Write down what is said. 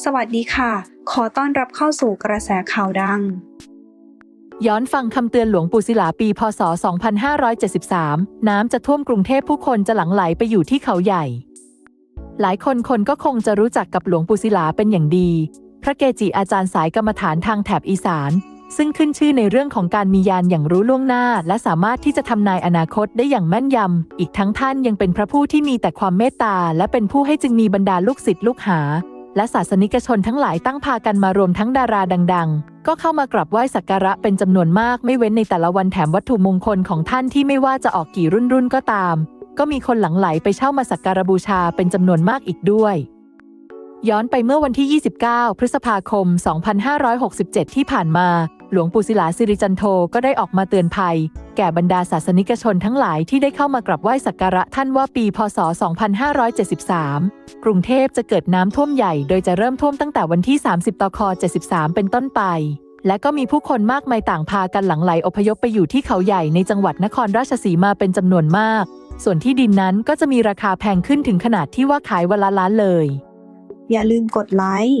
สวัสดีค่ะ ขอต้อนรับเข้าสู่กระแสข่าวดัง ย้อนฟังคำเตือนหลวงปู่ศิลาปีพศ 2573 น้ำจะท่วมกรุงเทพผู้คนจะหลั่งไหลไปอยู่ที่เขาใหญ่ หลายคนคนก็คงจะรู้จักกับหลวงปู่ศิลาเป็นอย่างดี พระเกจิอาจารย์สายกรรมฐานทางแถบอีสาน ซึ่งขึ้นชื่อในเรื่องของการมียานอย่างรู้ล่วงหน้า และสามารถที่จะทำนายอนาคตได้อย่างแม่นยำ อีกทั้งท่านยังเป็นพระผู้ที่มีแต่ความเมตตา และเป็นผู้ให้จึงมีบรรดาลูกศิษย์ลูกหา และศาสนิกชนทั้งหลายตั้งพากันมารวมทั้งดาราดัง ๆ ก็เข้ามากราบไหว้สักการะเป็นจำนวนมากไม่เว้นในแต่ละวันแถมวัตถุมงคลของท่านที่ไม่ว่าจะออกกี่รุ่นรุ่นๆก็ตาม ก็มีคนหลั่งไหลไปเช่ามาสักการะบูชาเป็นจำนวนมากอีกด้วย ย้อนไปเมื่อวันที่ 29 พฤษภาคม 2567 ที่ผ่านมา หลวงปู่ศิลาสิริจันโทก็ได้ออกมาเตือนภัย แก่บรรดาศาสนิกชนทั้งหลายที่ได้เข้ามากราบไหว้สักการะท่านว่าปีพศ 2573 กรุงเทพจะเกิดน้ำท่วมใหญ่โดยจะเริ่มท่วมตั้งแต่วันที่ 30ตค73 เป็นต้นไป และก็มีผู้คนมากมายต่างพากันหลังไหลอพยพไปอยู่ที่เขาใหญ่ในจังหวัดนครราชสีมาเป็นจำนวนมาก ส่วนที่ดินนั้นก็จะมีราคาแพงขึ้นถึงขนาดที่ว่าขายวันละล้านเลย อย่าลืมกดไลค์